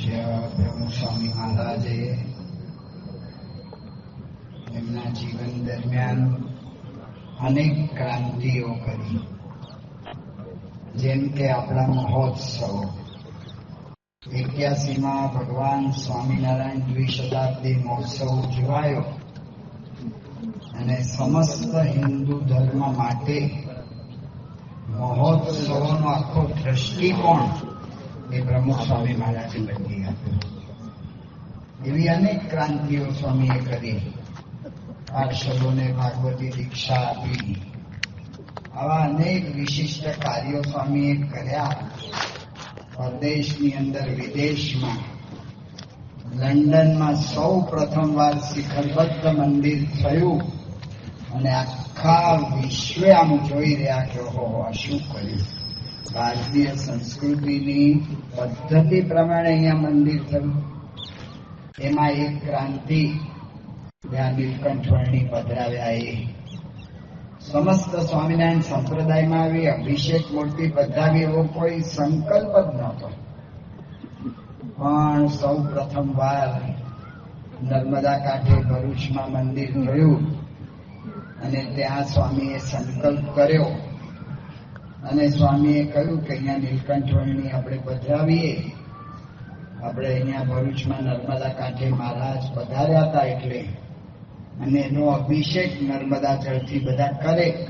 પૂજ્ય પ્રભુ સ્વામી મહારાજે એમના જીવન દરમિયાન અનેક ક્રાંતિઓ કરી. જેમ કે આપણા મહોત્સવ. એક્યાસીમાં ભગવાન સ્વામિનારાયણ દ્વિશતાબ્દી મહોત્સવ ઉજવાયો. અને સમસ્ત હિન્દુ ધર્મ માટે મહોત્સવનો આખો દ્રષ્ટિકોણ એ પ્રમુખ સ્વામી મહારાજની બદલી આપ્યો એવી અનેક ક્રાંતિઓ સ્વામીએ કરી પાર્ષદોને ભાગવતી દીક્ષા આપી આવા અનેક વિશિષ્ટ કાર્યો સ્વામીએ કર્યા પરદેશની અંદર વિદેશમાં લંડનમાં સૌ પ્રથમવાર શિખરબદ્ધ મંદિર થયું અને આખા વિશ્વે આમ જોઈ રહ્યા કે ઓહો શું કર્યું ભારતીય સંસ્કૃતિની પદ્ધતિ પ્રમાણે અહીંયા મંદિર થયું એમાં એક ક્રાંતિ જ્યાં નીલકંઠવર્ણી પધરાવ્યા એ. સમસ્ત સ્વામિનારાયણ સંપ્રદાયમાં આવી અભિષેક મૂર્તિ પધરાવી એવો કોઈ સંકલ્પ જ નહોતો. પણ સૌ પ્રથમ વાર નર્મદા કાંઠે ભરૂચમાં મંદિર થયું અને ત્યાં સ્વામીએ સંકલ્પ કર્યો. અને સ્વામીએ કહ્યું કે અહીંયા નીલકંઠ વર્ણી આપણે પધરાવીએ આપણે અહીંયા ભરૂચમાં નર્મદા કાંઠે મહારાજ પધાર્યા હતા એટલે. અને એનો અભિષેક નર્મદા જળથી બધા કરે.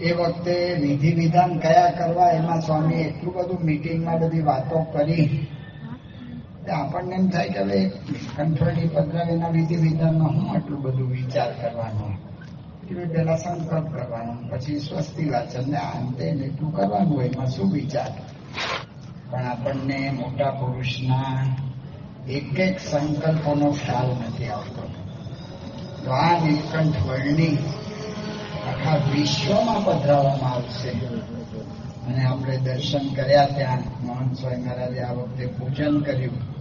એ વખતે વિધિ વિધાન કયા કરવા એમાં સ્વામી એટલું બધું મિટિંગમાં બધી વાતો કરી. આપણને એમ થાય કે હવે કંઠોળની પધરાવીના વિધિ વિધાનમાં હું આટલું બધું વિચાર કરવાનો? કે પેલા સંકલ્પ કરવાનો, પછી સ્વસ્તિ વાચન ને અંતે એટલું કરવાનું એમાં શું વિચાર? પણ આપણને મોટા પુરુષના એક એક સંકલ્પોનો ખ્યાલ નથી આવતો. તો આ નીલકંઠ વર્ણી આખા વિશ્વમાં પધરાવવામાં આવશે. અને આપણે દર્શન કર્યા ત્યાં, મોહન સ્વામી મહારાજે આ વખતે પૂજન કર્યું.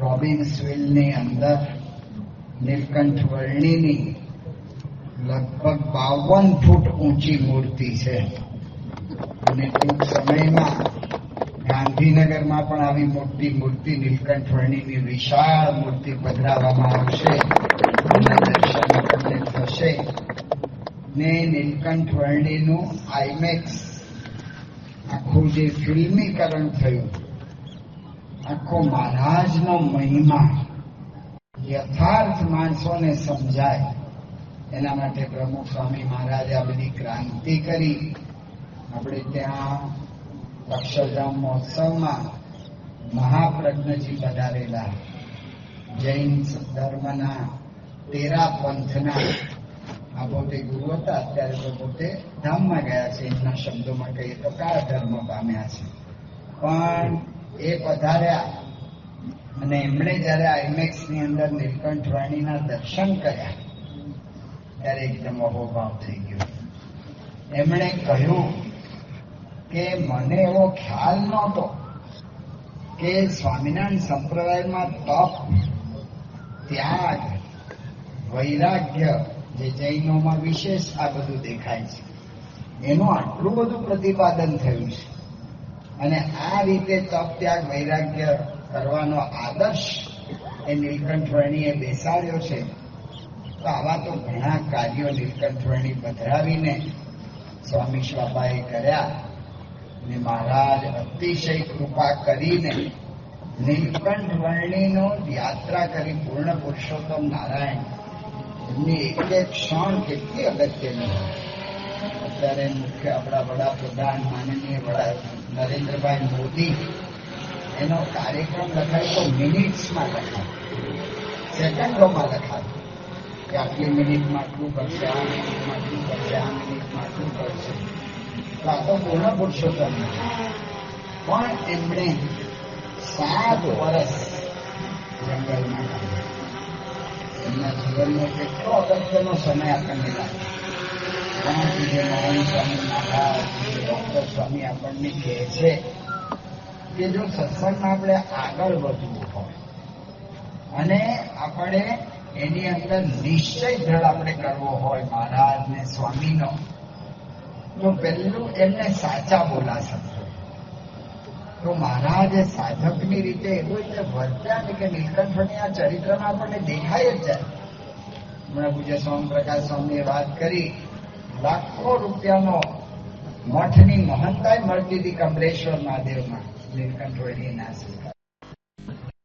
રોબિન્સવિલની અંદર નીલકંઠ વર્ણીની લગભગ બાવન ફૂટ ઊંચી મૂર્તિ છે. અને ટૂંક સમયમાં ગાંધીનગરમાં પણ આવી મોટી મૂર્તિ નીલકંઠ વર્ણીની વિશાળ મૂર્તિ પધરાવવામાં આવશે. દર્શન થશે. ને નીલકંઠ વર્ણીનું આઈમેક્સ આખું જે ફિલ્મીકરણ થયું, આખો મહારાજનો મહિમા. યથાર્થ માણસોને સમજાય. એના માટે પ્રમુખ સ્વામી મહારાજે આ બધી ક્રાંતિ કરી. આપણે ત્યાં અક્ષરધામ મહોત્સવમાં મહાપ્રજ્ઞજી પધારેલા જૈન ધર્મના તેરા પંથના આ પોતે ગુરુ હતા. અત્યારે તો પોતે ધામમાં ગયા છે. એમના શબ્દોમાં કહીએ તો કાળ ધર્મ પામ્યા છે. પણ એ પધાર્યા અને એમણે જયારે આઈમેક્સની અંદર નીલકંઠ વાણીના દર્શન કર્યા ત્યારે એકદમ અહોભાવ થઈ ગયો. એમણે કહ્યું કે મને એવો ખ્યાલ નહોતો કે સ્વામિનારાયણ સંપ્રદાયમાં તપ, ત્યાગ, વૈરાગ્ય, જે જૈનોમાં વિશેષ આ બધું દેખાય છે. એનું આટલું બધું પ્રતિપાદન થયું છે. અને આ રીતે તપ, ત્યાગ, વૈરાગ્ય કરવાનો આદર્શ એ નીલકંઠ વર્ણીએ બેસાડ્યો છે. તો આવા તો ઘણા કાર્યો નીલકંઠ વર્ણી પધરાવીને સ્વામી શ્વાબાએ કર્યા ને મહારાજ અતિશય કૃપા કરીને નીલકંઠ વર્ણીનો યાત્રા કરી પૂર્ણ પુરુષોત્તમ નારાયણ. એમની એક એક ક્ષણ કેટલી અગત્યની અત્યારે મુખ્ય આપણા વડાપ્રધાન માનનીય વડા નરેન્દ્રભાઈ મોદી એનો કાર્યક્રમ લખાય તો મિનિટ્સમાં લખાય. સેકન્ડોમાં લખાય. કે આટલી મિનિટમાં આટલું કરશે આ મિનિટમાં આટલું કરશે આ મિનિટમાં આટલું કરશે તો આ તો પૂર્ણ પુરુષોત્તમ પણ એમણે સાત વર્ષ. જંગલમાં એમના જીવનનો કેટલો અગત્યનો સમય આપણને લાગે પણ જે મોહન સ્વામી મહારાજ ડોક્ટર સ્વામી આપણને કહે છે કે જો સત્સંગમાં આપણે આગળ વધવું હોય અને આપણે એની અંદર નિશ્ચય દ્રઢ આપણે કરવો હોય મહારાજ ને સ્વામીનો, તો પહેલું એમને સાચા બોલા તો મહારાજે સાધકની રીતે એવું એટલે વર્ત્યા ને કે નીલકંઠની આ ચરિત્રમાં આપણને દેખાય જ જાય. હમણાં પૂજ્ય સ્વામી પ્રકાશ સ્વામીએ વાત કરી, લાખો રૂપિયાનો મઠની મહંતાય મળતી હતી કમરેશ્વર મહાદેવમાં. નીલકંઠવડીના સંસ્કાર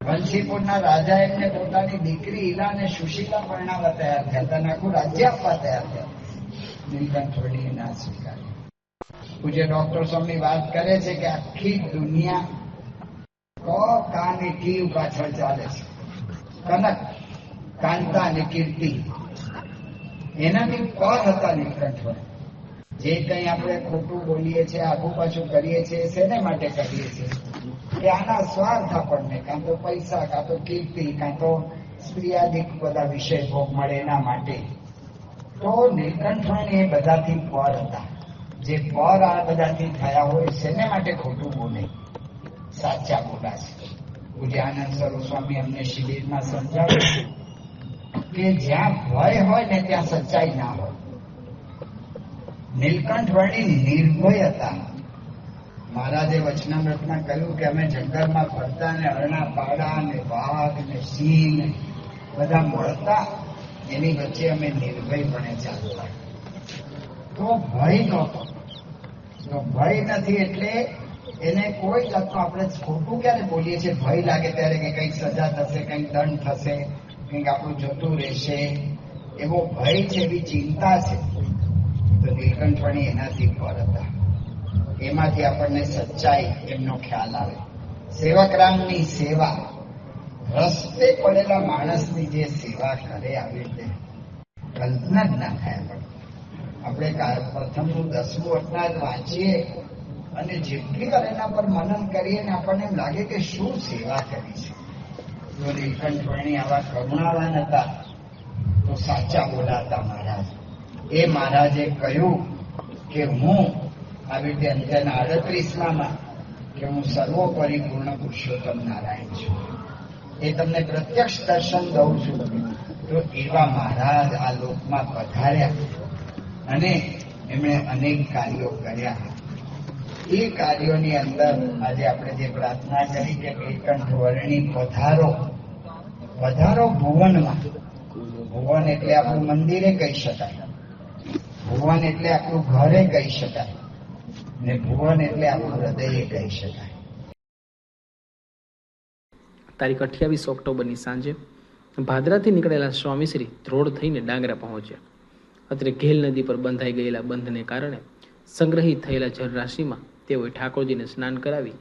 વંશીપુરના રાજા એમને પોતાની દીકરી ઈલા અને સુશીલા પરણાવવા તૈયાર થયા હતા આખું રાજ્ય આપવા તૈયાર થયા નીલકંઠવડીના સ્વીકાર. પૂજ્ય ડોક્ટર સ્વામી વાત કરે છે કે આખી દુનિયા ક, કાને કીવ પાછળ ચાલે છે. કનક, કાંતા અને કીર્તિ. એનાથી પર હતા નીલકંઠ જે કંઈ આપણે ખોટું બોલીએ છીએ આગુ પાછું કરીએ છીએ, શેને માટે કરીએ છીએ? કે આના સ્વાર્થ આપણને, કાં તો પૈસા, કાં તો કીર્તિ, કાં તો સ્ત્રીયાદિક બધા વિષય ભોગ મળે એના માટે. તો નીલકંઠવણ એ બધાથી પર હતા. જે પર આ બધાથી થયા હોય શેને માટે ખોટું બોલે. સાચા બોલાશે પૂજ્ય સ્વામી અમને શિબિરમાં સમજાવે કે જ્યાં ભય હોય ને ત્યાં સચ્ચાઈ ના હોય. નીલકંઠ વર્ણી નિર્ભય હતા. મહારાજે વચનામૃતમાં કહ્યું કે અમે જંગલમાં ફરતા ને અરણા પાડા ને વાઘ ને સિંહ ને બધા મળતા, એની વચ્ચે અમે નિર્ભયપણે ચાલતા. તો ભય નહોતો. તો ભય નથી એટલે એને કોઈ જાતનું આપણે ખોટું ક્યારે બોલીએ છીએ? ભય લાગે ત્યારે કે કંઈક સજા થશે, કંઈક દંડ થશે, કંઈક આપણું જતું રહેશે. એવો ભય છે, એવી ચિંતા છે. તો નીલકંઠવણી એનાથી પર હતા. એમાંથી આપણને સચ્ચાઈ એમનો ખ્યાલ આવે. સેવકરામની સેવા, રસ્તે પડેલા માણસની જે સેવા કરે આવી રીતે કલ્પના જ ના થાય આપણે કા- પ્રથમનું, દસમું અટના જ વાંચીએ અને જેટલી વાર એના પર મનન કરીએ ને આપણને એમ લાગે કે શું સેવા કરી છે. જો નીલકંઠવર્ણી આવા કરુણાવાન હતા, તો સાચા બોલાતા મહારાજ. એ મહારાજે કહ્યું કે હું આવી રીતે અંત્યના આડત્રીસમાં કે હું સર્વોપરી પૂર્ણ પુરુષોત્તમ નારાયણ છું. એ તમને પ્રત્યક્ષ દર્શન દઉં છું. તો એવા મહારાજ આ લોકમાં પધાર્યા અને એમણે અનેક કાર્યો કર્યા. એ કાર્યોની અંદર આજે આપણે જે પ્રાર્થના કરી કે નીલકંઠ વર્ણી પધારો. પધારો ભુવનમાં. ભુવન એટલે આપણું મંદિરે કહી શકાય. ભુવન એટલે આપણું ઘરે કહી શકાય. ને ભુવન એટલે આપણું હૃદય કહી શકાય. તારીખ અઠ્યાવીસ ઓક્ટોબરની સાંજે ભાદરાથી નીકળેલા સ્વામીશ્રી ધ્રોડ થઈને ડાંગરા પહોંચ્યા. અત્રે ઘેલ નદી પર બંધાઈ ગયેલા બંધને કારણે સંગ્રહિત થયેલા જળરાશિમાં તેઓએ ઠાકોરજીને સ્નાન કરાવી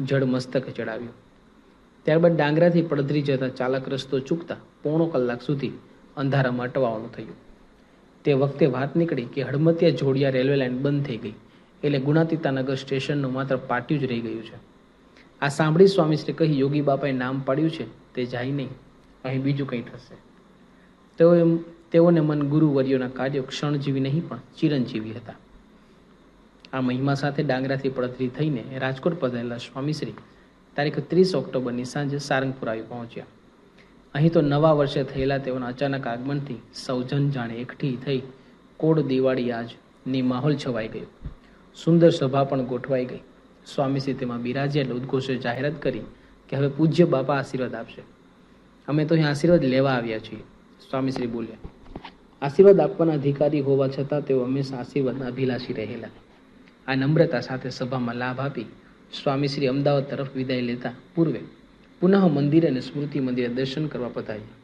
જળ મસ્તકે ચડાવ્યું. ત્યારબાદ ડાંગરાથી પડધરી જતા ચાલક રસ્તો ચૂકતા પોણો કલાક સુધી અંધારામાં અટવાવાનું થયું. તે વખતે વાત નીકળી કે હડમતિયા જોડિયા રેલવે લાઇન બંધ થઈ ગઈ. એટલે ગુણાતીતાનગર સ્ટેશનનું માત્ર પાટિયું જ રહી ગયું છે. આ સાંભળી સ્વામીશ્રી કહી, યોગી બાપાએ નામ પાડ્યું છે, તે જાય નહીં, અહીં બીજું કંઈ થશે. તેઓ એમ, તેઓને મન ગુરુવર્યોના કાર્યો ક્ષણજીવી નહીં, પણ ચિરંજીવી હતા. આ મહિમા સાથે ડાંગરાથી પડતરી થઈને રાજકોટ પધારેલા સ્વામીશ્રી તારીખ ત્રીસ ઓક્ટોબરની સાંજે સારંગપુર આવી પહોંચ્યા. અહીં તો નવા વર્ષે થયેલા તેઓના અચાનક આગમનથી સૌજન જાણે એકઠી થઈ કોડ દિવાળી આજની માહોલ છવાઈ ગયો. સુંદર સભા પણ ગોઠવાઈ ગઈ. સ્વામીશ્રી તેમાં બિરાજે એટલે જાહેરાત કરી કે હવે પૂજ્ય બાપા આશીર્વાદ આપશે. અમે તો અહીં આશીર્વાદ લેવા આવ્યા છીએ. સ્વામીશ્રી બોલ્યા, આશીર્વાદ આપવાના અધિકારી હોવા છતાં તેઓ હંમેશા આશીર્વાદના અભિલાષી રહેલા. આ નમ્રતા સાથે સભામાં લાભ આપી સ્વામીશ્રી અમદાવાદ તરફ વિદાય લેતા પૂર્વે પુનઃ મંદિર અને સ્મૃતિ મંદિરે દર્શન કરવા પધાર્યા.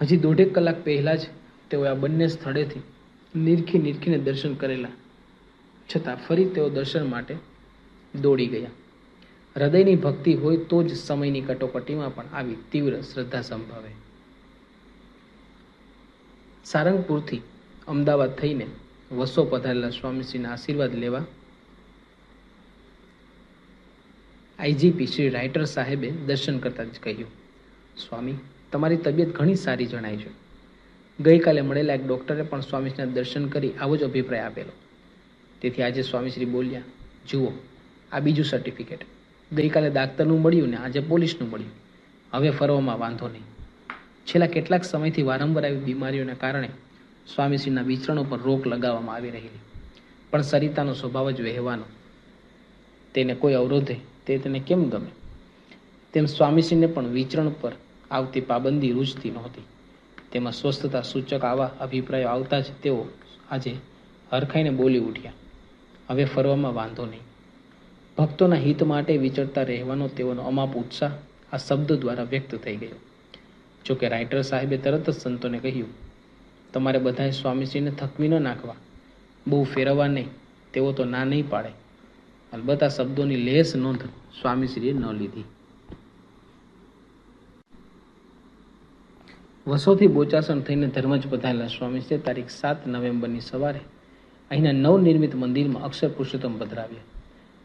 હજી દોઢેક કલાક પહેલાં જ તેઓ આ બંને સ્થળેથી નિરખી નિરખીને દર્શન કરેલા. છતાં ફરી તેઓ દર્શન માટે દોડી ગયા. હૃદયની ભક્તિ હોય તો જ સમયની કટોકટીમાં પણ આવી તીવ્ર શ્રદ્ધા સંભવે. સારંગપુરથી અમદાવાદ થઈને વસો પધારેલા સ્વામીશ્રીના આશીર્વાદ લેવા આઈજીપી શ્રી રાઇટર સાહેબે દર્શન કરતા જ કહ્યું, સ્વામી, તમારી તબિયત ઘણી સારી જણાય છે. ગઈકાલે મળેલા એક ડૉક્ટરે પણ સ્વામીશ્રીના દર્શન કરી આવો જ અભિપ્રાય આપેલો. તેથી આજે સ્વામીશ્રી બોલ્યા, જુઓ, આ બીજું સર્ટિફિકેટ ગઈકાલે દાક્તરનું મળ્યું ને આજે પોલીસનું મળ્યું. હવે ફરવામાં વાંધો નહીં. છેલ્લા કેટલાક સમયથી વારંવાર આવી બીમારીઓને કારણે સ્વામીશ્રીના વિચરણો પર રોક લગાવવામાં આવી રહેલી. પણ સરિતાનો સ્વભાવ જ વહેવાનો. તેને કોઈ અવરોધે તે તેને કેમ ગમે? તેમ સ્વામીશ્રીને પણ વિચરણ પર આવતી પાબંદી રૂજતી નહોતી. તેમાં સ્વસ્થતા સૂચક આવા અભિપ્રાયો આવતા જ તેઓ આજે હરખાઈને બોલી ઉઠ્યા. હવે ફરવામાં વાંધો નહીં. ભક્તોના હિત માટે વિચરતા રહેવાનો તેઓનો અમાપ ઉત્સાહ આ શબ્દ દ્વારા વ્યક્ત થઈ ગયો. જોકે રાઇટર સાહેબે તરત જ સંતોને કહ્યું, તમારે બધાએ સ્વામીશ્રીને થકવી ન નાખવા. બહુ ફેરવવા નહીં. તેઓ તો ના નહીં પાડે. અલબત્ત આ શબ્દોની લેસ નોંધ સ્વામીશ્રીએ ન લીધી. વસોથી બોચાસણ થઈને ધર્મજ બધાયેલા સ્વામીશ્રીએ તારીખ સાત નવેમ્બરની સવારે અહીંના નવનિર્મિત મંદિરમાં અક્ષર પુરુષોત્તમ પધરાવ્યા.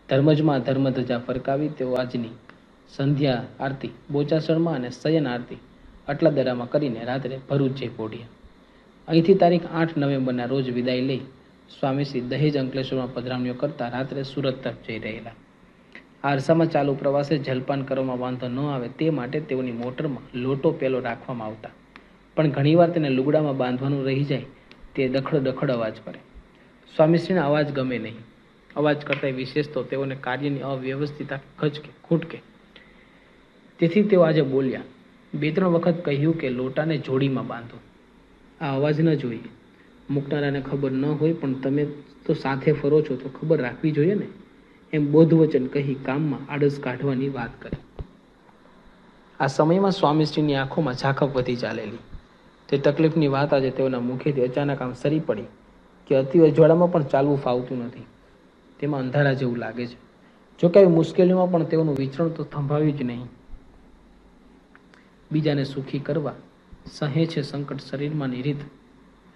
ધર્મજમાં ધર્મધ્વજા ફરકાવી તેઓ આજની સંધ્યા, આરતી, બોચાસણમાં અને શયન આરતી આટલા દરામાં કરીને રાત્રે ભરૂચ જઈ પહોંચ્યા અહીંથી તારીખ આઠ નવેમ્બરના રોજ વિદાય લઈ સ્વામીશ્રી દહેજ અંકલેશ્વરમાં પધરામણીઓ કરતા રાત્રે સુરત તરફ જઈ રહેલા. આ અરસામાં ચાલુ પ્રવાસે જલપાન કરવામાં વાંધો ન આવે તે માટે તેઓની મોટરમાં લોટો પેલો રાખવામાં આવતા. પણ ઘણીવાર તેને લુગડામાં બાંધવાનું રહી જાય તે દખડ દખડ અવાજ કરે. સ્વામીશ્રીને અવાજ ગમે નહીં. અવાજ કરતા વિશેષ તો તેઓને કાર્યની અવ્યવસ્થિતતા ખચકે, ખૂટકે. તેથી તેઓ આજે બોલ્યા. બે ત્રણ વખત કહ્યું કે લોટાને જોડીમાં બાંધો. આ અવાજ ન જોઈએ. મૂકનારાને ખબર ન હોય, પણ તમે તો સાથે ફરો છો, તો ખબર રાખવી જોઈએ ને? એમ બોધવચન કહી કામમાં આળસ કાઢવાની વાત કરી. આ સમયમાં સ્વામીશ્રીની આંખોમાં ઝાંખપ વધી ચાલેલી. તે તકલીફની વાત આજે તેઓના મુખેથી અચાનક આમ સરી પડી. કે અતિ અજવાળામાં પણ ચાલવું ફાવતું નથી. તેમાં અંધારા જેવું લાગે છે. જો કે મુશ્કેલીઓમાં પણ તેઓનું વિચરણ તો થંભાવ્યું જ નહીં. બીજાને સુખી કરવા સહે છે સંકટ શરીરમાં નિરીત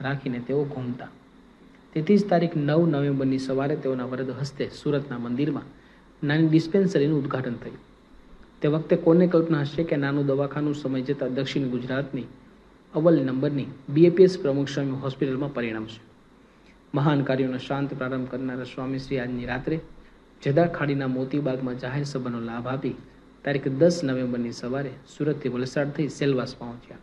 રાખીને તેઓ ઘૂમતા. તેથી જ તારીખ નવ નવેમ્બરની સવારે તેઓના વરદ હસ્તે સુરતના મંદિરમાં નાની ડિસ્પેન્સરીનું ઉદ્ઘાટન થયું. તે વખતે કોને કલ્પના હશે કે નાનું દવાખાનું સમય જતાં દક્ષિણ ગુજરાતની અવ્વલ નંબરની બીએપીએસ પ્રમુખ સ્વામી હોસ્પિટલમાં પરિણમશે? મહાન કાર્યોનો શાંત પ્રારંભ કરનારા સ્વામીશ્રી આજની રાત્રે જદા ખાડીના મોતીબાગમાં જાહેર સભાનો લાભ આપી તારીખ દસ નવેમ્બરની સવારે સુરતથી વલસાડ થઈ સેલવાસ પહોંચ્યા.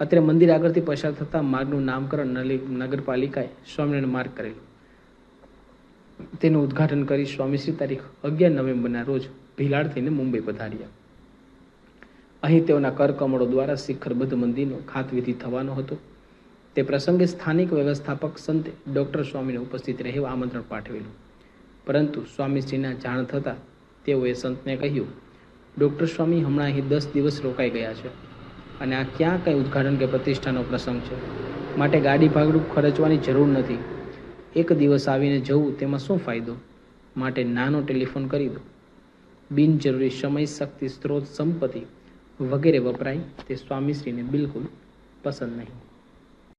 અત્રે મંદિર આગળથી પસાર થતા માર્ગનું નામકરણ નગરપાલિકાએ સ્વામિનારાયણ માર્ગ કરેલું. તેનું ઉદ્ઘાટન કરી સ્વામીશ્રી તારીખ અગિયાર નવેમ્બરના રોજ ભીલાડ થઈને મુંબઈ પધાર્યા. અહીં તેઓના કરકમળો દ્વારા શિખરબદ્ધ મંદિરનો ખાતવિધિ થવાનો હતો. તે પ્રસંગે સ્થાનિક વ્યવસ્થાપક સંતે ડૉક્ટર સ્વામીને ઉપસ્થિત રહેવા આમંત્રણ પાઠવેલું. પરંતુ સ્વામીશ્રીના જાણ થતાં તેઓએ સંતને કહ્યું, ડૉક્ટર સ્વામી, હમણાં અહીં દસ દિવસ રોકાઈ ગયા છે અને આ ક્યાં કંઈ ઉદ્ઘાટન કે પ્રતિષ્ઠાનો પ્રસંગ છે? માટે ગાડી ભાગડું ખર્ચવાની જરૂર નથી. એક દિવસ આવીને જવું, તેમાં શું ફાયદો? માટે નાનો ટેલિફોન કરી દો. બિનજરૂરી સમય, શક્તિ, સ્ત્રોત, સંપત્તિ વગેરે વપરાય તે સ્વામીશ્રીને બિલકુલ પસંદ નહીં.